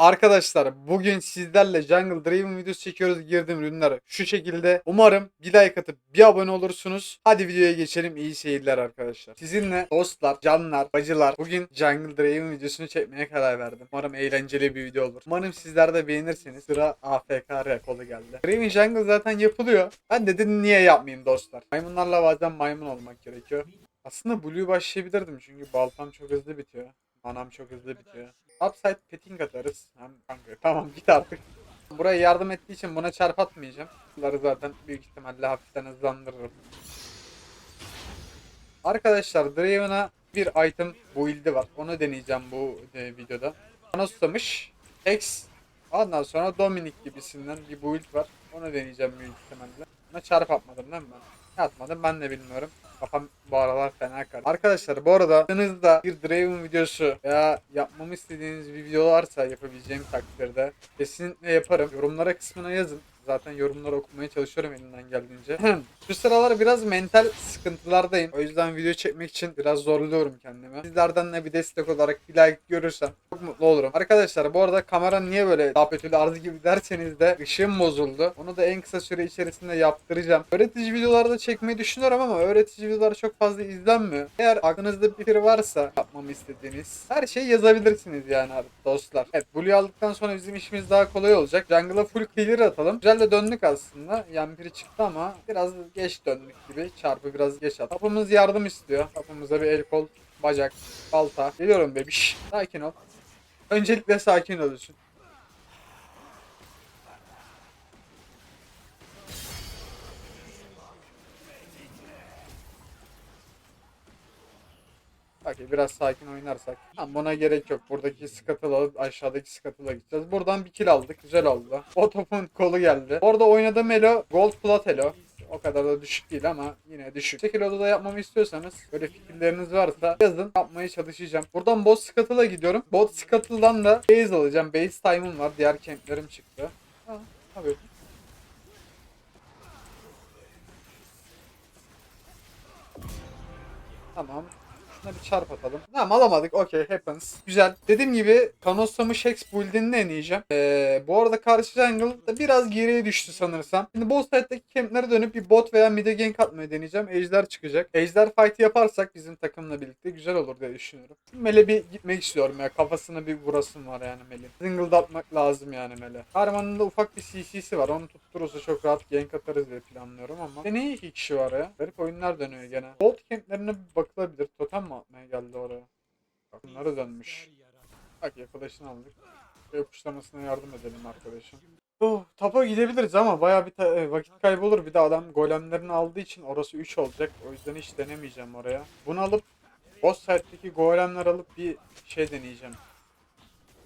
Arkadaşlar bugün sizlerle Jungle Draven videosu çekiyoruz girdim ürünler şu şekilde. Umarım bir like atıp bir abone olursunuz. Hadi videoya geçelim iyi seyirler arkadaşlar. Sizinle dostlar, canlar, bacılar bugün Jungle Draven videosunu çekmeye karar verdim. Umarım eğlenceli bir video olur. Umarım sizler de beğenirsiniz. Sıra AFK rekolu geldi. Draven Jungle zaten yapılıyor. Ben de dedim niye yapmayayım dostlar. Maymunlarla bazen maymun olmak gerekiyor. Aslında Blue başlayabilirdim çünkü baltam çok hızlı bitiyor. Manam çok hızlı bitiyor. Upside petting atarız. Hem kanka tamam git artık. Buraya yardım ettiği için buna çarp atmayacağım. Bunları zaten büyük ihtimalle hafiften hızlandırırım. Arkadaşlar Draven'a bir item build'i var. Onu deneyeceğim bu e, videoda. Bana susamış. Hex. Ondan sonra Dominic gibisinden bir build var. Onu deneyeceğim büyük ihtimalle. Buna çarp atmadım değil mi ben? Atmadım ben de bilmiyorum. Kafam bu aralar fena karıştı. Arkadaşlar bu arada aklınızda bir Draven videosu veya yapmamı istediğiniz bir video varsa yapabileceğim takdirde kesinlikle yaparım. Yorumlara kısmına yazın. Zaten yorumları okumaya çalışıyorum elimden geldiğince. Şu sıralar biraz mental sıkıntılardayım. O yüzden video çekmek için biraz zorluyorum kendimi. Sizlerden de bir destek olarak bir like görürsem çok mutlu olurum. Arkadaşlar bu arada kamera niye böyle daha kötü arz gibi derseniz de ışığım bozuldu. Onu da en kısa süre içerisinde yaptıracağım. Öğretici videolarda çekmeyi düşünüyorum ama öğretici videolar çok fazla izlenmiyor. Eğer aklınızda bir fikir varsa yapmamı istediğiniz her şeyi yazabilirsiniz yani artık dostlar. Evet Blue'yu aldıktan sonra bizim işimiz daha kolay olacak. Jungle'a full clear atalım. Güzel de döndük aslında. Yampiri çıktı ama biraz geç döndük gibi. Çarpı biraz geç at. Kapımız yardım istiyor. Kapımıza bir el kol, bacak, balta. Geliyorum bebiş. Sakin ol. Öncelikle sakin olursun. Okey biraz sakin oynarsak. Tamam buna gerek yok. Buradaki skatıl alıp aşağıdaki skatıla gideceğiz. Buradan bir kill aldık. Güzel oldu. O topun kolu geldi. Orada oynadığım elo Gold Plat elo. O kadar da düşük değil ama yine düşük. Şekil odada yapmamı istiyorsanız böyle fikirleriniz varsa yazın yapmaya çalışacağım. Buradan Bot Scuttle'a gidiyorum. Bot Scuttle'dan da base alacağım. Base time'ım var. Diğer camplerim çıktı. Ha, tabii. Tamam. Şuna bir çarp atalım. Tamam alamadık. Okey happens. Güzel. Dediğim gibi Kanosamış Hex build'ini deneyeceğim. Ee, bu arada karşı jungle da biraz geriye düştü sanırsam. Şimdi boss site'deki camp'lere dönüp bir bot veya mid'e gank atmayı deneyeceğim. Ejder çıkacak. Ejder fight'ı yaparsak bizim takımla birlikte güzel olur diye düşünüyorum. Mele bir gitmek istiyorum ya. Kafasına bir vurasım var yani Mele. Single atmak lazım yani Mele. Harman'ın da ufak bir CC'si var. Onu tutturursa çok rahat gank atarız diye planlıyorum ama. Ne iki kişi var ya? Garip oyunlar dönüyor gene. Gold camp'lerine bir bakılabilir. Totem mi atmaya geldi oraya? Bak bunları dönmüş. Bak yaklaşını aldık. Yapışlamasına yardım edelim arkadaşım. Oh, tapa gidebiliriz ama baya bir e, vakit kaybı olur. Bir de adam golemlerini aldığı için orası 3 olacak. O yüzden hiç denemeyeceğim oraya. Bunu alıp boss site'deki golemler alıp bir şey deneyeceğim.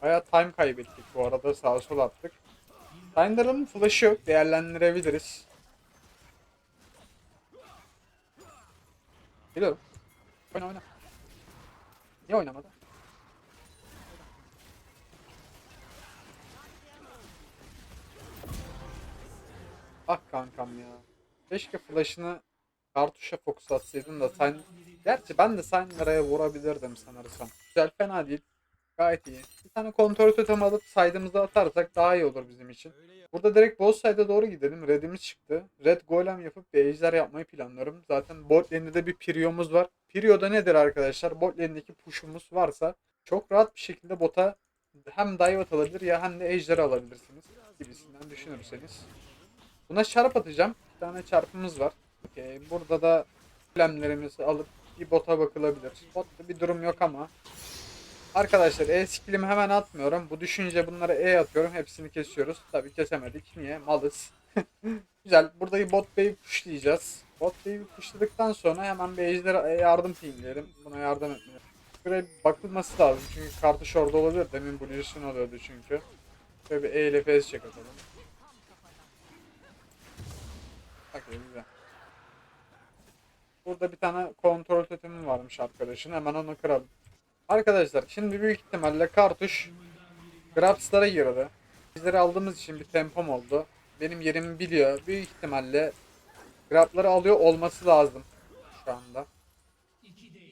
Baya time kaybettik bu arada. Sağa sola attık. Tinder'ın flash'ı yok. Değerlendirebiliriz. Geliyorum. Oyna oyna. Niye oynamadı? Ah kankam ya. Keşke flash'ını kartuşa fokus atsaydın da sen... Gerçi ben de Syndra'ya vurabilirdim sanırsam. Güzel fena değil. Gayet iyi. Bir tane kontrol totem alıp side'ımıza atarsak daha iyi olur bizim için. Burada direkt boss side'a doğru gidelim. Red'imiz çıktı. Red golem yapıp bir ejder yapmayı planlıyorum. Zaten bot lane'de de bir Pirio'muz var. Pirio da nedir arkadaşlar? Bot lane'deki push'umuz varsa çok rahat bir şekilde bota hem dive atılabilir ya hem de ejder alabilirsiniz gibisinden düşünürseniz. Buna çarp atacağım. Bir tane çarpımız var. Okey. Burada da flemlerimizi alıp bir bota bakılabilir. Botta bir durum yok ama. Arkadaşlar E skillimi hemen atmıyorum. Bu düşünce bunlara E atıyorum. Hepsini kesiyoruz. Tabii kesemedik. Niye? Malız. Güzel. Buradaki bot bey'i pushlayacağız. Bot bey'i pushladıktan sonra hemen bir ejderha yardım pingleyelim. Buna yardım etmeyelim. Şuraya bakılması lazım. Çünkü kartuş orada olabilir. Demin Blue'sun oluyordu çünkü. Şöyle bir E ile face check atalım. Okey güzel. Burada bir tane kontrol totemi varmış arkadaşın. Hemen onu kıralım. Arkadaşlar şimdi büyük ihtimalle kartuş Grabs'lara girdi. Bizleri aldığımız için bir tempom oldu. Benim yerimi biliyor. Büyük ihtimalle Grab'ları alıyor olması lazım şu anda.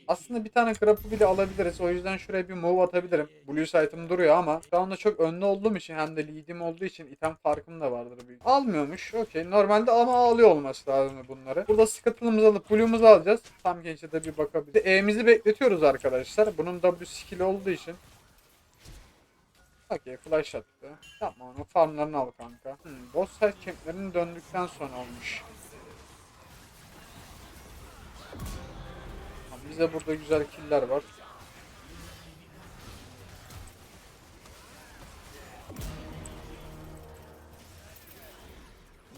Aslında bir tane grab'ı bile alabiliriz. O yüzden şuraya bir move atabilirim. Blue site'ım duruyor ama şu anda çok önde olduğum için hem de lead'im olduğu için item farkım da vardır büyük. Almıyormuş. Okey. Normalde ama alıyor olması lazım bunları. Burada scuttle'ımızı alıp blue'umuzu alacağız. Tam gençe de bir bakabiliriz. E'mizi bekletiyoruz arkadaşlar. Bunun W skill olduğu için. Okey flash attı. Yapma onu farmlarını al kanka. Hmm, boss side camplerinin döndükten sonra olmuş. Bize burada güzel killer var.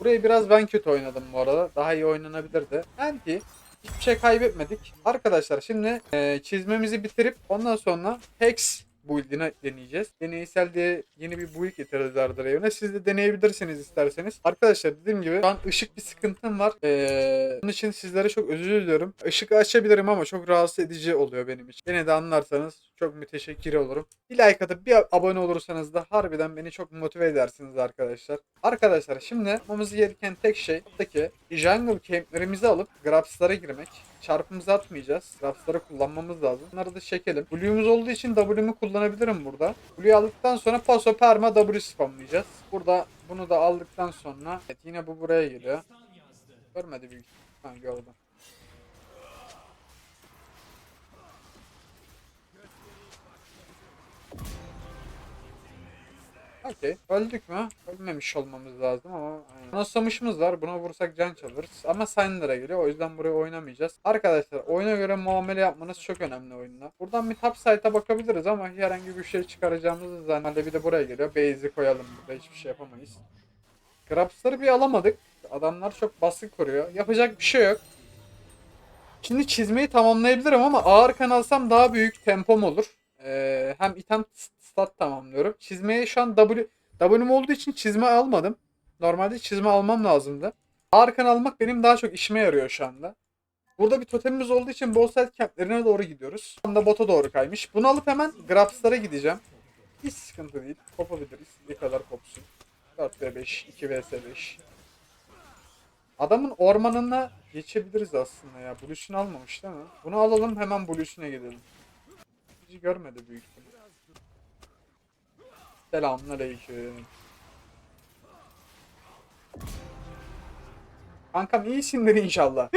Burayı biraz ben kötü oynadım bu arada. Daha iyi oynanabilirdi. Anti hiçbir şey kaybetmedik. Arkadaşlar şimdi e, çizmemizi bitirip ondan sonra Hex build'ini deneyeceğiz. Deneysel diye yeni bir build getirdiler Draven'e. Siz de deneyebilirsiniz isterseniz. Arkadaşlar dediğim gibi şu an ışık bir sıkıntım var. Ee, bunun için sizlere çok özür diliyorum. Işık açabilirim ama çok rahatsız edici oluyor benim için. Yine de anlarsanız çok müteşekkir olurum. Bir like atıp bir abone olursanız da harbiden beni çok motive edersiniz arkadaşlar. Arkadaşlar şimdi yapmamız gereken tek şey buradaki jungle camplerimizi alıp grabs'lara girmek. Çarpımızı atmayacağız. Grabs'ları kullanmamız lazım. Bunları da çekelim. Blue'umuz olduğu için W'mu kullanabilirim burada. Blue'yu aldıktan sonra paso perma W spamlayacağız. Burada bunu da aldıktan sonra evet, yine bu buraya geliyor. Görmedi büyük. Ha gördüm. Okey. Öldük mü? Ölmemiş olmamız lazım ama aynen. Nosamışımız var. Buna vursak can çalırız. Ama Syndra'a geliyor. O yüzden buraya oynamayacağız. Arkadaşlar oyuna göre muamele yapmanız çok önemli oyunda. Buradan bir top site'a bakabiliriz ama herhangi bir şey çıkaracağımızı zannediyorum. Bir de buraya geliyor. Base'i koyalım burada. Hiçbir şey yapamayız. Grabs'ları bir alamadık. Adamlar çok baskı kuruyor. Yapacak bir şey yok. Şimdi çizmeyi tamamlayabilirim ama ağır kan alsam daha büyük tempom olur. Ee, hem item stat tamamlıyorum. Çizmeye şu an W W'm olduğu için çizme almadım. Normalde çizme almam lazımdı. Ağır kan almak benim daha çok işime yarıyor şu anda. Burada bir totemimiz olduğu için boss side camplerine doğru gidiyoruz. Şu anda bota doğru kaymış. Bunu alıp hemen Grabs'lara gideceğim. Hiç sıkıntı değil. Kopabiliriz. Ne kadar kopsun. 4v5, 2vs5. Adamın ormanına geçebiliriz aslında ya. Blue'sunu almamış değil mi? Bunu alalım hemen Blue'suna gidelim. Bizi görmedi büyük ihtimal. Selamünaleyküm. Kankam iyisindir inşallah.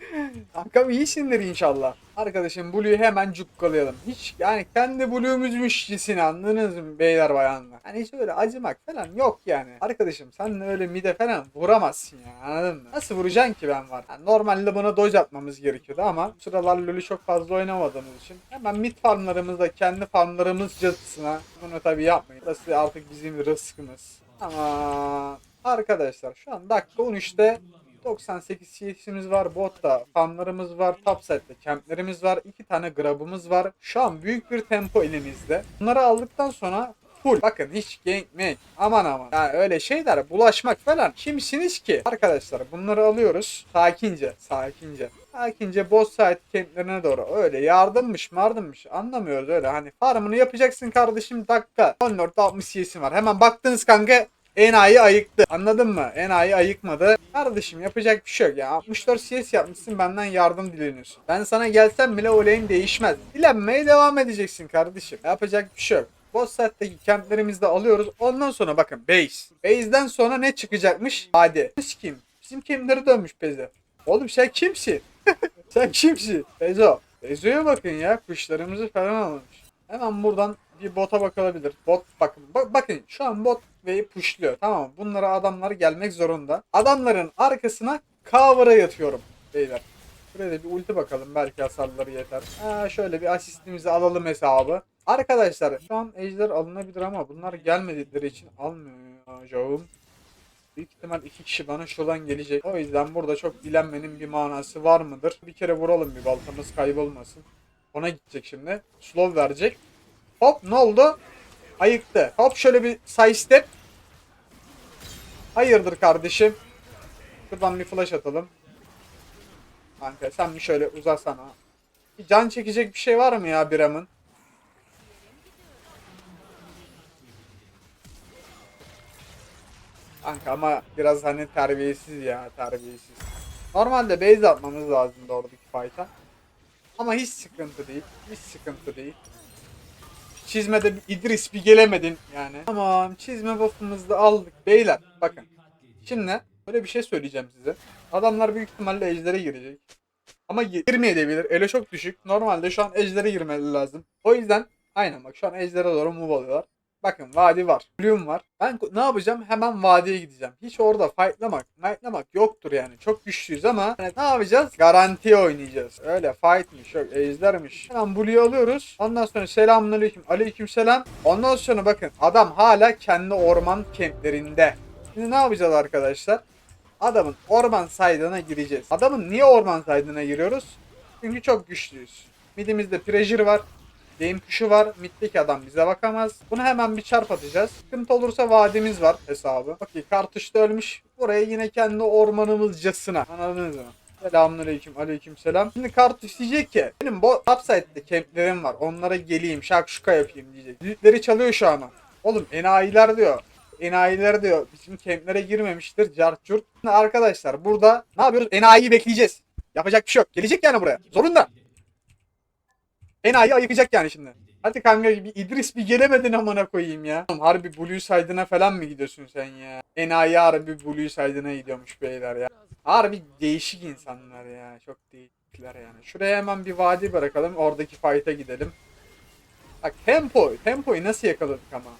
Kankam iyisindir inşallah. Arkadaşım Blue'yu hemen cukkalayalım. Hiç yani kendi Blue'muzmuşçesine anladınız mı beyler bayanlar? Hani hiç öyle acımak falan yok yani. Arkadaşım sen öyle mide falan vuramazsın ya anladın mı? Nasıl vuracaksın ki ben var? Yani normalde buna dodge atmamız gerekiyordu ama bu sıralar LoL'ü çok fazla oynamadığımız için hemen mid farmlarımızda kendi farmlarımızcasına bunu tabii yapmayın. Burası artık bizim rızkımız. Ama arkadaşlar şu an dakika 13'te 98 CS'imiz var, botta, fanlarımız var, topset'te camplerimiz var, iki tane grabımız var. Şu an büyük bir tempo elimizde. Bunları aldıktan sonra full. Bakın hiç gank mank aman aman. Yani öyle şeyler bulaşmak falan. Kimsiniz ki? Arkadaşlar bunları alıyoruz. Sakince, sakince. Sakince boss site camplerine doğru. Öyle yardımmış mardımmış anlamıyoruz öyle. Hani farmını yapacaksın kardeşim dakika. 14 60 CS'im var. Hemen baktınız kanka Enayi ayıktı. Anladın mı? Enayi ayıkmadı. Kardeşim yapacak bir şey yok ya. 64 CS yapmışsın benden yardım dileniyorsun. Ben sana gelsem bile olayın değişmez. Dilenmeye devam edeceksin kardeşim. Yapacak bir şey yok. Boss site'deki camplerimizi de alıyoruz. Ondan sonra bakın base. Base'den sonra ne çıkacakmış? Hadi. Sikeyim. Bizim campleri dönmüş Peze. Oğlum sen kimsin? sen kimsin? Bezo. Bezo'ya bakın ya. Kuşlarımızı falan almış. Hemen buradan bir bota bakılabilir. Bot bakın. Bak, bakın şu an bot ve pushluyor. Tamam mı? Bunlara adamlar gelmek zorunda. Adamların arkasına cover'a yatıyorum beyler. Buraya da bir ulti bakalım. Belki hasarları yeter. Ha, şöyle bir asistimizi alalım hesabı. Arkadaşlar şu an ejder alınabilir ama bunlar gelmedikleri için almayacağım. Büyük ihtimal iki kişi bana şuradan gelecek. O yüzden burada çok dilenmenin bir manası var mıdır? Bir kere vuralım bir baltamız kaybolmasın. Ona gidecek şimdi. Slow verecek. Hop ne oldu? Ayıktı. Hop şöyle bir side step. Hayırdır kardeşim? Şuradan bir flash atalım. Kanka sen bir şöyle uzasana. Bir can çekecek bir şey var mı ya Biram'ın? Kanka ama biraz hani terbiyesiz ya terbiyesiz. Normalde base atmamız lazımdı oradaki fight'a. Ama hiç sıkıntı değil. Hiç sıkıntı değil. Çizmede İdris bir gelemedin yani. Tamam çizme buff'ımızı da aldık. Beyler bakın. Şimdi böyle bir şey söyleyeceğim size. Adamlar büyük ihtimalle ejdere girecek. Ama gi- girmeyebilir. Ele çok düşük. Normalde şu an ejdere girmeleri lazım. O yüzden aynen bak şu an ejdere doğru move alıyorlar. Bakın vadi var. Bloom var. Ben ne yapacağım? Hemen vadiye gideceğim. Hiç orada fightlamak, fightlamak yoktur yani. Çok güçlüyüz ama hani ne yapacağız? Garanti oynayacağız. Öyle fightmiş yok ejdermiş. Hemen Blue'yu alıyoruz. Ondan sonra selamünaleyküm. Aleykümselam. Ondan sonra bakın adam hala kendi orman kemplerinde. Şimdi ne yapacağız arkadaşlar? Adamın orman saydığına gireceğiz. Adamın niye orman saydığına giriyoruz? Çünkü çok güçlüyüz. Midimizde pressure var. Game tuşu var. Middeki adam bize bakamaz. Bunu hemen bir çarp atacağız. Sıkıntı olursa vadimiz var hesabı. Okey kartuş da ölmüş. Buraya yine kendi ormanımızcasına. Anladınız mı? Selamünaleyküm, aleykümselam. Şimdi kartuş diyecek ki benim bu upside'de kemplerim var. Onlara geleyim, şakşuka yapayım diyecek. Düdükleri çalıyor şu an. Oğlum enayiler diyor. Enayiler diyor bizim kemplere girmemiştir cart curt. Arkadaşlar burada ne yapıyoruz? Enayiyi bekleyeceğiz. Yapacak bir şey yok. Gelecek yani buraya. Zorunda. Enayi ayıkacak yani şimdi. Hadi kanka bir İdris bir gelemedin amına koyayım ya. Harbi Blue Side'ına falan mı gidiyorsun sen ya? Enayi harbi Blue Side'ına gidiyormuş beyler ya. Harbi değişik insanlar ya. Çok değişikler yani. Şuraya hemen bir vadi bırakalım. Oradaki fight'a gidelim. Bak tempo. Tempoyu nasıl yakaladık ama.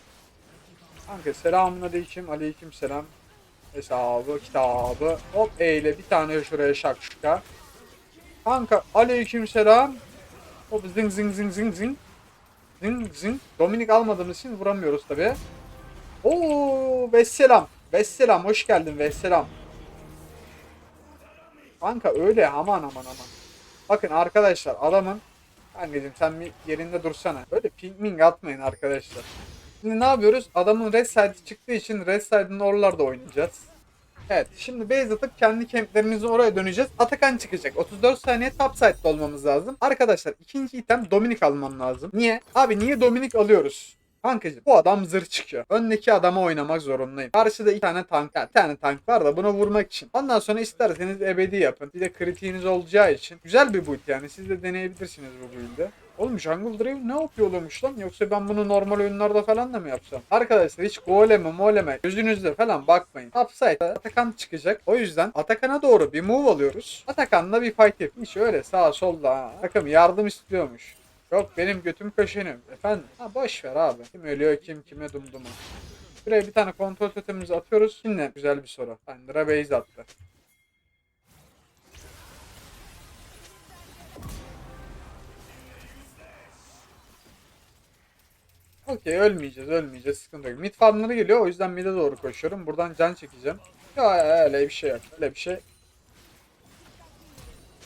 Kanka selamun aleyküm. Aleyküm selam. Hesabı, kitabı. Hop eyle bir tane şuraya şakşuka. Kanka aleyküm selam. Hop zing zing zing zing zing. Zing zing. Dominik almadığımız için vuramıyoruz tabi. Oo vesselam. Vesselam hoş geldin vesselam. Kanka öyle aman aman aman. Bakın arkadaşlar adamın Kankacım sen bir yerinde dursana. Böyle ping ming atmayın arkadaşlar. Şimdi ne yapıyoruz? Adamın red side çıktığı için red side'ın oralarda oynayacağız. Evet şimdi base atıp kendi kemplerimizi oraya döneceğiz. Atakan çıkacak. 34 saniye top side'da olmamız lazım. Arkadaşlar ikinci item Dominik almam lazım. Niye? Abi niye Dominik alıyoruz? Kankacım bu adam zırh çıkıyor. Öndeki adama oynamak zorundayım. Karşıda iki tane tank, yani tane tank var da bunu vurmak için. Ondan sonra isterseniz ebedi yapın. Bir de kritiğiniz olacağı için. Güzel bir build yani. Siz de deneyebilirsiniz bu build'i. Oğlum Jungle Drive ne yapıyorlarmış lan? Yoksa ben bunu normal oyunlarda falan da mı yapsam? Arkadaşlar hiç goleme moleme gözünüzle falan bakmayın. Upside'da Atakan çıkacak. O yüzden Atakan'a doğru bir move alıyoruz. Atakan'la bir fight. Hiç öyle sağ solda ha. Takım yardım istiyormuş. Yok benim götüm kaşınıyor. Efendim? Ha boş ver abi. Kim ölüyor kim kime dumduma. Buraya bir tane kontrol totemimizi atıyoruz. Şimdi güzel bir soru. Andra base attı. Okey ölmeyeceğiz ölmeyeceğiz sıkıntı yok. Mid farmları geliyor o yüzden mid'e doğru koşuyorum. Buradan can çekeceğim. Ya öyle bir şey yok. Öyle bir şey.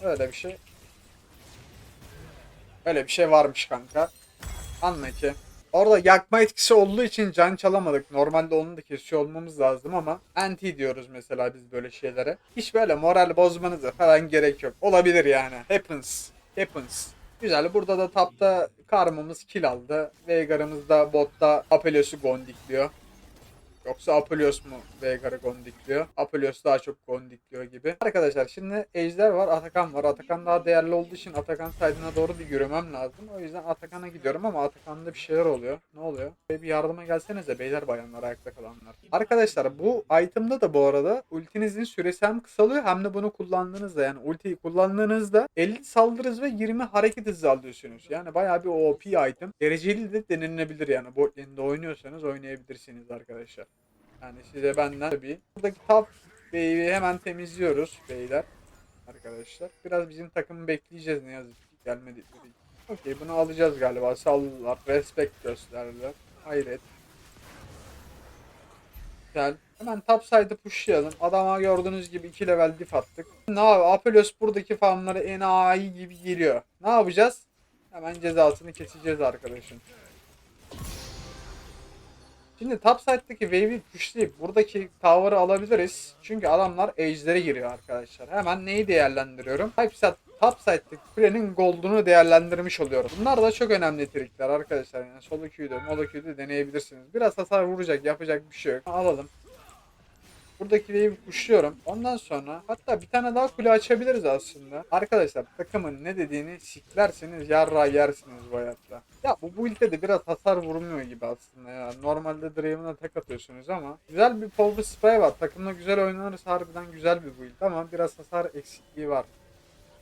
Öyle bir şey. Öyle bir şey varmış kanka. Anla ki. Orada yakma etkisi olduğu için can çalamadık. Normalde onu da kesiyor olmamız lazım ama anti diyoruz mesela biz böyle şeylere. Hiç böyle moral bozmanıza falan gerek yok. Olabilir yani. Happens. Happens. Güzel. Burada da tapta karmamız kill aldı. Veigar'ımız da botta Apelios'u gondikliyor. Yoksa Apelios mu Veigar'ı gondikliyor? Apelios daha çok gondikliyor gibi. Arkadaşlar şimdi Ejder var, Atakan var. Atakan daha değerli olduğu için Atakan saydığına doğru bir yürümem lazım. O yüzden Atakan'a gidiyorum ama Atakan'da bir şeyler oluyor. Ne oluyor? Ve bir yardıma gelsenize beyler bayanlar ayakta kalanlar. Arkadaşlar bu item'da da bu arada ultinizin süresi hem kısalıyor hem de bunu kullandığınızda yani ultiyi kullandığınızda 50 saldırı hızı ve 20 hareket hızı alıyorsunuz. Yani bayağı bir OP item. Dereceli de denilebilir yani. Bot oynuyorsanız oynayabilirsiniz arkadaşlar. Yani size benden tabii. Buradaki top wave'i hemen temizliyoruz beyler. Arkadaşlar. Biraz bizim takımı bekleyeceğiz ne yazık ki için. Okey bunu alacağız galiba. Sallılar. Respect gösterdiler. Hayret. Güzel. Hemen top side'ı pushlayalım. Adama gördüğünüz gibi 2 level diff attık. Ne abi? Apelios buradaki farmları enayi gibi geliyor. Ne yapacağız? Hemen cezasını keseceğiz arkadaşım. Şimdi top side'daki wave'i pushlayıp buradaki tower'ı alabiliriz. Çünkü adamlar ejder'e giriyor arkadaşlar. Hemen neyi değerlendiriyorum? Typeset top side'daki kulenin gold'unu değerlendirmiş oluyorum. Bunlar da çok önemli trikler arkadaşlar. Yani solo Q'da, mono Q'da deneyebilirsiniz. Biraz hasar vuracak, yapacak bir şey yok. Alalım. Buradaki wave'i pushluyorum. Ondan sonra hatta bir tane daha kule açabiliriz aslında. Arkadaşlar takımın ne dediğini siklerseniz yarra yersiniz bu hayatta. Ya bu build'de de biraz hasar vurmuyor gibi aslında ya. Normalde Draven'a tek atıyorsunuz ama güzel bir power spray var. Takımla güzel oynanırsa harbiden güzel bir build ama biraz hasar eksikliği var.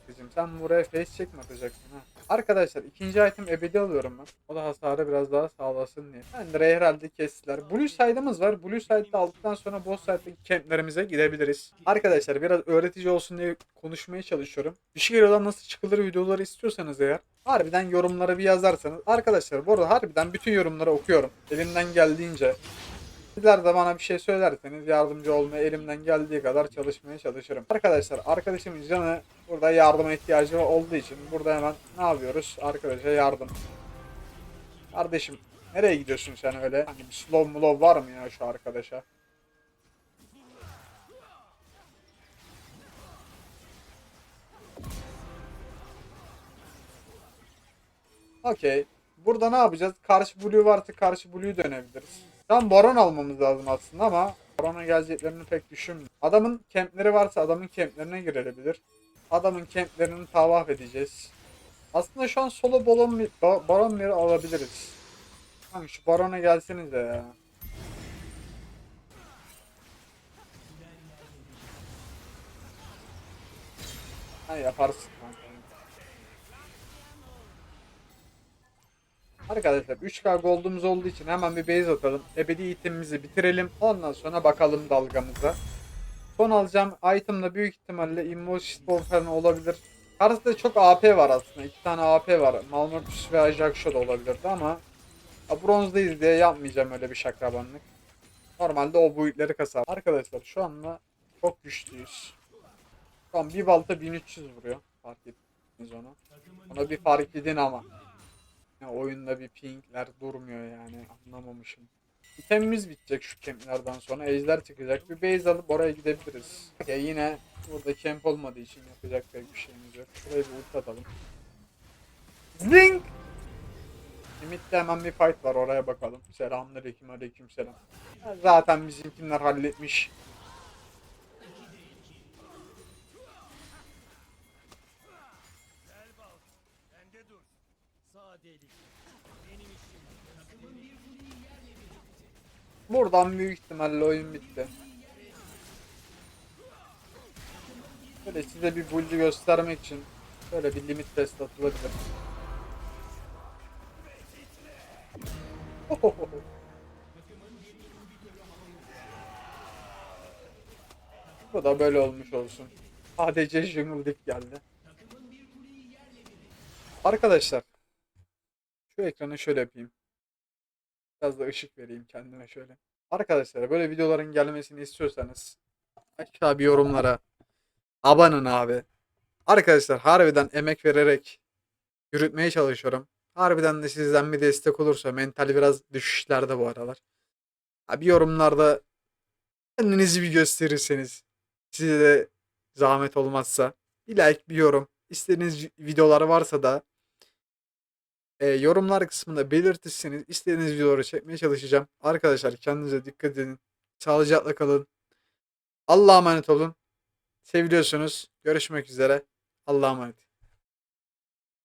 Bizim sen buraya face check mi atacaksın ha? Arkadaşlar ikinci item ebedi alıyorum ben. O da hasarı biraz daha sağlasın diye. Ben de herhalde kestiler. Blue side'ımız var. Blue side'da aldıktan sonra boss side'daki camplerimize gidebiliriz. Arkadaşlar biraz öğretici olsun diye konuşmaya çalışıyorum. Düşük elo'dan nasıl çıkılır videoları istiyorsanız eğer harbiden yorumlara bir yazarsanız. Arkadaşlar bu arada harbiden bütün yorumları okuyorum. Elimden geldiğince. Sizler de bana bir şey söylerseniz yardımcı olmaya elimden geldiği kadar çalışmaya çalışırım. Arkadaşlar arkadaşımın canı burada yardıma ihtiyacı olduğu için burada hemen ne yapıyoruz? Arkadaşa yardım. Kardeşim nereye gidiyorsun sen öyle? Hani bir slow mlow var mı ya şu arkadaşa? Okey. Burada ne yapacağız? Karşı blue varsa karşı blue'yu dönebiliriz. Tam baron almamız lazım aslında ama barona geleceklerini pek düşünmüyorum. Adamın kempleri varsa adamın kemplerine girebilir. Adamın kemplerini tavaf edeceğiz. Aslında şu an solo baron, ba- baron miri alabiliriz. Kanka şu barona gelsenize ya. Ha yaparsın kanka. Arkadaşlar 3K gold'umuz olduğu için hemen bir base atalım. Ebedi itemimizi bitirelim. Ondan sonra bakalım dalgamıza. Son alacağım itemda büyük ihtimalle Immotion falan olabilir. Karşısında çok AP var aslında. İki tane AP var. Malmortius ve Ajaxo da olabilirdi ama bronzdayız diye yapmayacağım öyle bir şakrabanlık. Normalde o build'leri kasar. Arkadaşlar şu anda çok güçlüyüz. An bir balta 1300 vuruyor. Fark ettiniz onu. Ona bir fark edin ama. Ya oyunda bir pingler durmuyor yani anlamamışım. İtemimiz bitecek şu kemplerden sonra. Ejder çıkacak. Bir base alıp oraya gidebiliriz. Ya yine burada kemp olmadığı için yapacak pek bir şeyimiz yok. Şuraya bir ult atalım. Zing! Limit'te hemen bir fight var oraya bakalım. Selamünaleyküm aleyküm selam. Zaten bizimkiler halletmiş. Buradan büyük ihtimalle oyun bitti. Böyle size bir build'i göstermek için böyle bir limit test atılabilir. Bu da böyle olmuş olsun. ADC Jungle Dip geldi. Arkadaşlar şu ekranı şöyle yapayım. Biraz da ışık vereyim kendime şöyle. Arkadaşlar böyle videoların gelmesini istiyorsanız aşağı bir yorumlara abanın abi. Arkadaşlar harbiden emek vererek yürütmeye çalışıyorum. Harbiden de sizden bir destek olursa mental biraz düşüşlerde bu aralar. Abi yorumlarda kendinizi bir gösterirseniz size de zahmet olmazsa bir like bir yorum istediğiniz videolar varsa da e, yorumlar kısmında belirtirseniz istediğiniz videoları çekmeye çalışacağım. Arkadaşlar kendinize dikkat edin. Sağlıcakla kalın. Allah'a emanet olun. Seviliyorsunuz. Görüşmek üzere. Allah'a emanet.